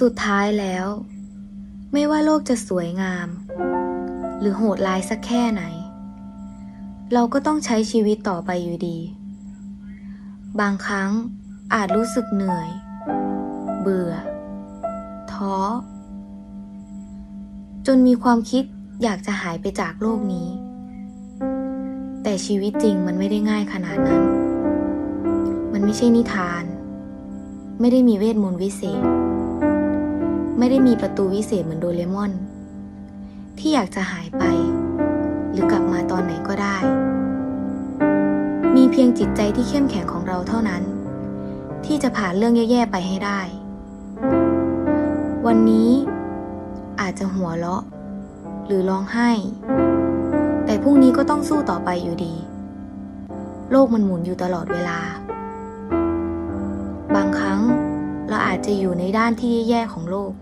สุดท้ายแล้ว ไม่ว่าโลกจะสวยงาม หรือโหดร้ายสักแค่ไหน เราก็ต้องใช้ชีวิตต่อไปอยู่ดี บางครั้งอาจรู้สึกเหนื่อย เบื่อ ท้อ จนมีความคิดอยากจะหายไปจากโลกนี้ แต่ชีวิตจริงมันไม่ได้ง่ายขนาดนั้น มันไม่ใช่นิทาน ไม่ได้มีเวทมนต์วิเศษ ไม่ได้มีประตูวิเศษเหมือนโดเรมอน ที่อยากจะหายไป หรือกลับมาตอนไหนก็ได้ มีเพียงจิตใจที่เข้มแข็งของเราเท่านั้น ที่จะผ่านเรื่องแย่ๆไปให้ได้ วันนี้อาจจะหัวเราะ หรือร้องไห้ แต่พรุ่งนี้ก็ต้องสู้ต่อไปอยู่ดี โลกมันหมุนอยู่ตลอดเวลา บางครั้งเราอาจจะอยู่ในด้านที่แย่ๆของโลก